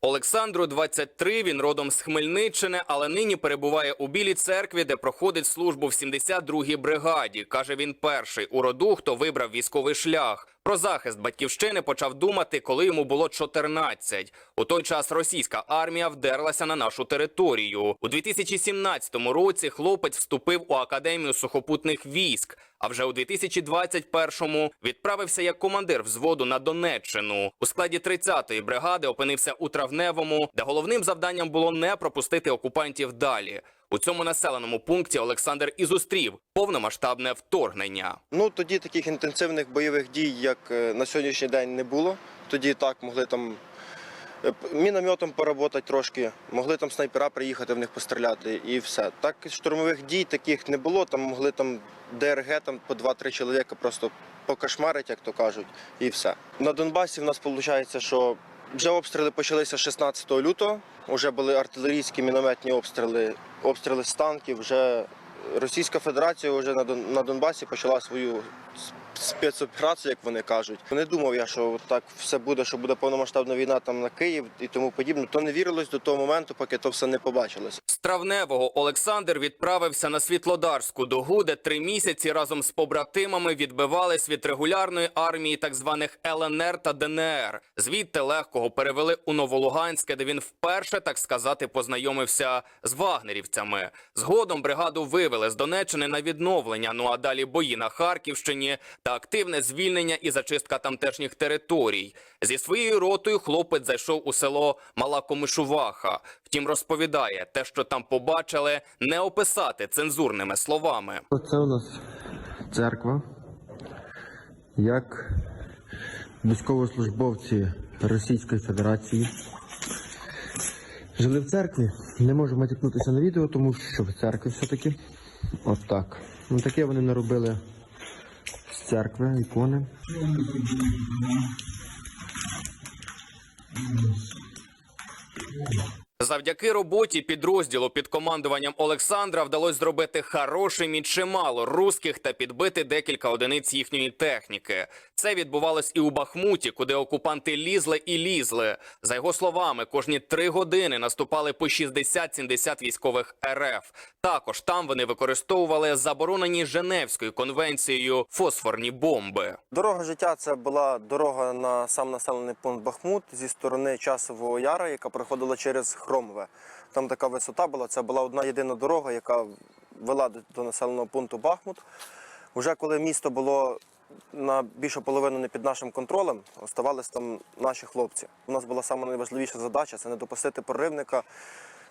Олександру 23, він родом з Хмельниччини, але нині перебуває у Білій церкві, де проходить службу в 72-й бригаді. Каже, він перший у роду, хто вибрав військовий шлях. Про захист батьківщини почав думати, коли йому було 14. У той час російська армія вдерлася на нашу територію. У 2017 році хлопець вступив у академію сухопутних військ. А вже у 2021-му відправився як командир взводу на Донеччину. У складі 30-ї бригади опинився у травневому, де головним завданням було не пропустити окупантів далі. У цьому населеному пункті Олександр і зустрів повномасштабне вторгнення. Ну тоді таких інтенсивних бойових дій, як е, на сьогоднішній день, не було. Тоді так могли там е, мінометом поработати трошки, могли там снайпера приїхати в них постріляти і все. Так штурмових дій таких не було. Там могли там ДРГ там по 2-3 чоловіка просто покошмарить, як то кажуть, і все. На Донбасі в нас виходить, що вже обстріли почалися 16 лютого. Вже були артилерійські мінометні обстріли, обстріли з танків. Вже Російська Федерація вже на Дон- на Донбасі почала свою спецоперацію, як вони кажуть. Не думав я, що так все буде, що буде повномасштабна війна там на Київ і тому подібне. То не вірилось до того моменту, поки то все не побачилось. З травневого Олександр відправився на Світлодарську дугу, де три місяці разом з побратимами відбивались від регулярної армії так званих ЛНР та ДНР. Звідти легкого перевели у Новолуганське, де він вперше, так сказати, познайомився з вагнерівцями. Згодом бригаду вивели з Донеччини на відновлення. Ну а далі бої на Харківщині та активне звільнення і зачистка тамтешніх територій. Зі своєю ротою хлопець зайшов у село Мала Комишуваха. Втім, розповідає, те, що там побачили, не описати цензурними словами. Оце у нас церква. Як військовослужбовці Російської Федерації жили в церкві. Не можу матюкнутися на відео, тому що в церкві все-таки. От так. Ну таке вони наробили з церкви, ікони. Завдяки роботі підрозділу під командуванням Олександра вдалося зробити хорошим і чимало русських та підбити декілька одиниць їхньої техніки. Це відбувалось і у Бахмуті, куди окупанти лізли і лізли. За його словами, кожні три години наступали по 60-70 військових РФ. Також там вони використовували заборонені Женевською конвенцією фосфорні бомби. Дорога життя це була дорога на сам населений пункт Бахмут зі сторони часового яра, яка проходила через Хромове. Там така висота була. Це була одна єдина дорога, яка вела до- населеного пункту Бахмут. Уже коли місто було на більшу половину не під нашим контролем, оставались там наші хлопці. У нас була саме найважливіша задача це не допустити проривника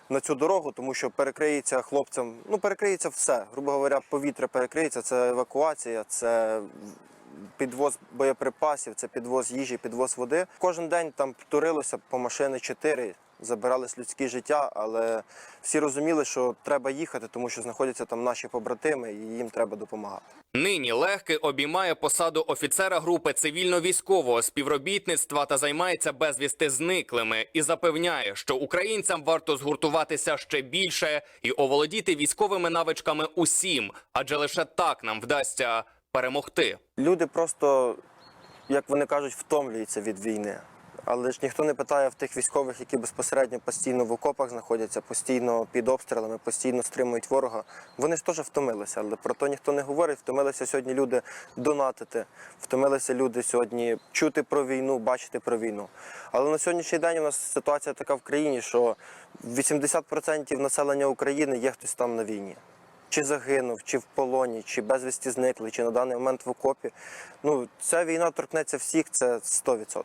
на цю дорогу, тому що перекриється хлопцям, ну перекриється все. Грубо говоря, повітря перекриється, це евакуація, це підвоз боєприпасів, це підвоз їжі, підвоз води. Кожен день там турилося по машини чотири, забирались людські життя, але всі розуміли, що треба їхати, тому що знаходяться там наші побратими, і їм треба допомагати. Нині легкий обіймає посаду офіцера групи цивільно-військового співробітництва та займається безвісти зниклими і запевняє, що українцям варто згуртуватися ще більше і оволодіти військовими навичками усім, адже лише так нам вдасться перемогти. Люди просто, як вони кажуть, втомлюються від війни. Але ж ніхто не питає в тих військових, які безпосередньо постійно в окопах знаходяться, постійно під обстрілами, постійно стримують ворога. Вони ж теж втомилися, але про то ніхто не говорить. Втомилися сьогодні люди донатити, втомилися люди сьогодні чути про війну, бачити про війну. Але на сьогоднішній день у нас ситуація така в країні, що 80% населення України є хтось там на війні. Чи загинув, чи в полоні, чи безвісті зникли, чи на даний момент в окопі. Ну, ця війна торкнеться всіх, це 100%.